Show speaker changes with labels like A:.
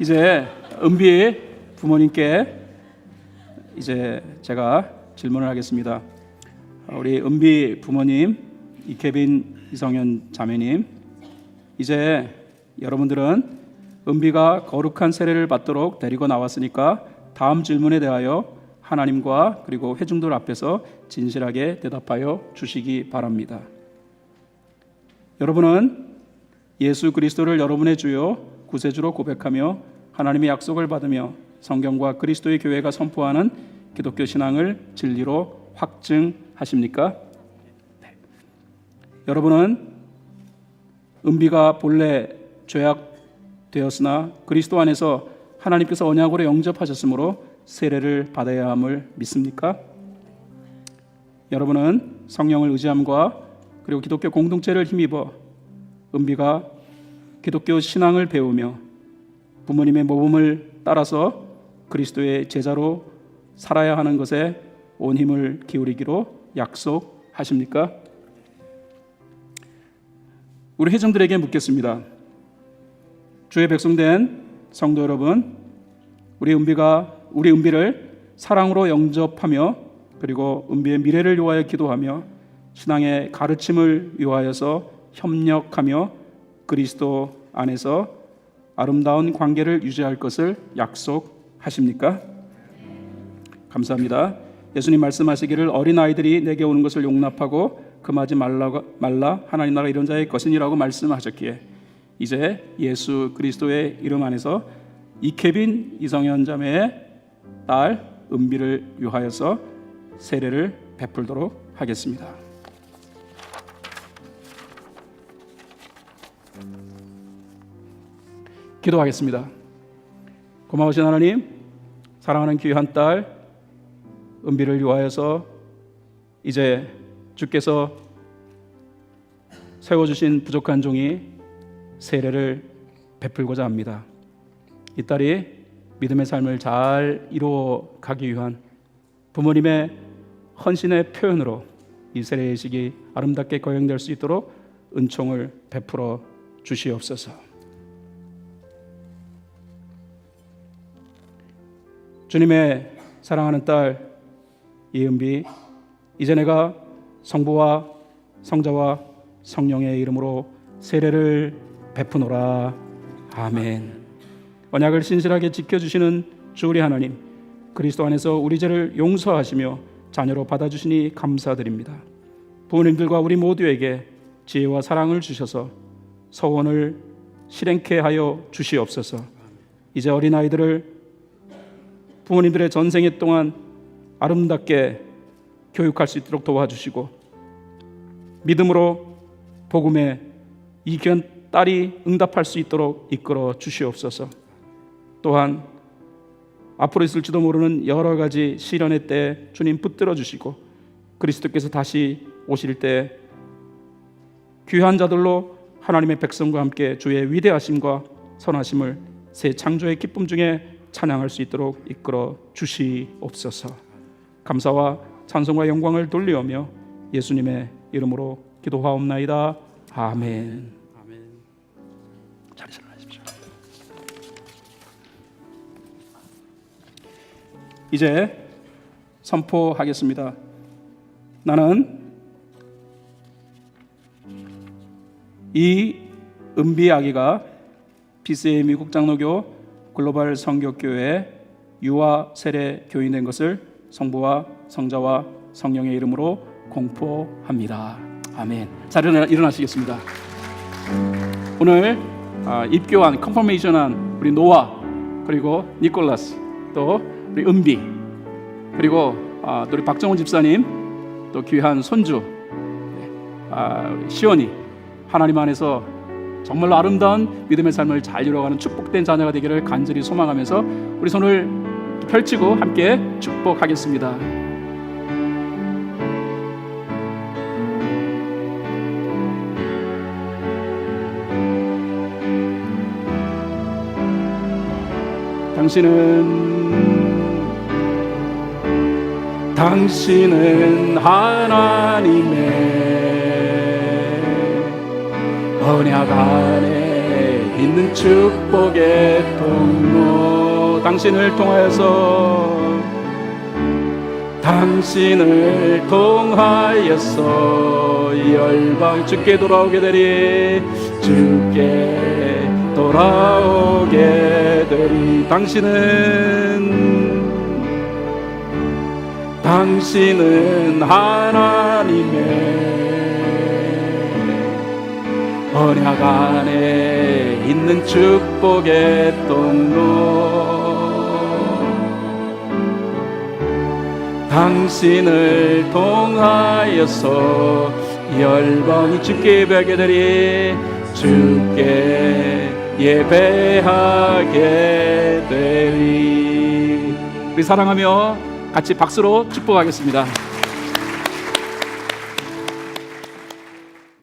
A: 이제 은비 부모님께 이제 제가 질문을 하겠습니다. 우리 은비 부모님 이케빈 이성현 자매님 이제 여러분들은 은비가 거룩한 세례를 받도록 데리고 나왔으니까 다음 질문에 대하여 하나님과 그리고 회중들 앞에서 진실하게 대답하여 주시기 바랍니다. 여러분은 예수 그리스도를 여러분의 주요 구세주로 고백하며 하나님의 약속을 받으며 성경과 그리스도의 교회가 선포하는 기독교 신앙을 진리로 확증하십니까? 네. 여러분은 은비가 본래 죄악되었으나 그리스도 안에서 하나님께서 언약으로 영접하셨으므로 세례를 받아야 함을 믿습니까? 여러분은 성령을 의지함과 그리고 기독교 공동체를 힘입어 은비가 기독교 신앙을 배우며 부모님의 모범을 따라서 그리스도의 제자로 살아야 하는 것에 온 힘을 기울이기로 약속하십니까? 우리 회중들에게 묻겠습니다. 주의 백성된 성도 여러분, 우리 은비가 우리 은비를 사랑으로 영접하며 그리고 은비의 미래를 위하여 기도하며 신앙의 가르침을 위하여서 협력하며 그리스도 안에서 아름다운 관계를 유지할 것을 약속하십니까? 감사합니다. 예수님 말씀하시기를 어린 아이들이 내게 오는 것을 용납하고 금하지 말라 말라 하나님 나라 이런 자의 것이니라고 말씀하셨기에 이제 예수 그리스도의 이름 안에서 이케빈 이성현 자매의 딸 은비를 위하여서 세례를 베풀도록 하겠습니다. 기도하겠습니다. 고마우신 하나님, 사랑하는 귀한 딸 은비를 위하여서 이제 주께서 세워주신 부족한 종이 세례를 베풀고자 합니다. 이 딸이 믿음의 삶을 잘 이루어 가기 위한 부모님의 헌신의 표현으로 이 세례의식이 아름답게 거행될 수 있도록 은총을 베풀어 주시옵소서. 주님의 사랑하는 딸 이은비 이제 내가 성부와 성자와 성령의 이름으로 세례를 베푸노라 아멘. 언약을 신실하게 지켜 주시는 주 우리 하나님 그리스도 안에서 우리 죄를 용서하시며 자녀로 받아 주시니 감사드립니다. 부모님들과 우리 모두에게 지혜와 사랑을 주셔서 서원을 실행케 하여 주시옵소서. 이제 어린 아이들을 부모님들의 전생에 동안 아름답게 교육할 수 있도록 도와주시고 믿음으로 복음에 이 귀한 딸이 응답할 수 있도록 이끌어 주시옵소서. 또한 앞으로 있을지도 모르는 여러 가지 시련의 때 주님 붙들어 주시고 그리스도께서 다시 오실 때 귀한 자들로 하나님의 백성과 함께 주의 위대하심과 선하심을 새 창조의 기쁨 중에 찬양할 수 있도록 이끌어 주시옵소서. 감사와 찬송과 영광을 돌리오며 예수님의 이름으로 기도하옵나이다. 아멘.
B: 아멘.
A: 자리 일어나십시오. 이제 선포하겠습니다. 나는 이 은비 아기가 PCA 미국 장로교 글로벌 성교교회 유아 세례 교인된 것을 성부와 성자와 성령의 이름으로 공포합니다. 아멘. 자 일어나, 일어나시겠습니다. 오늘 아, 입교한 컨퍼메이션한 우리 노아 그리고 니콜라스 또 우리 은비 그리고 아, 또 우리 박정훈 집사님 또 귀한 손주 네, 아, 시원이 하나님 안에서 정말로 아름다운 믿음의 삶을 잘 이루어가는 축복된 자녀가 되기를 간절히 소망하면서 우리 손을 펼치고 함께 축복하겠습니다. 당신은 당신은 하나님의 언약 안에 있는 축복의 통로. 당신을 통하여서 당신을 통하여서 열방 주께 돌아오게 되리. 주께 돌아오게 되리. 당신은 당신은 하나님의 언약 안에 있는 축복의 통로. 당신을 통하여서 열방이 주께 예배하게 되리. 주께 예배하게 되리. 우리 사랑하며 같이 박수로 축복하겠습니다.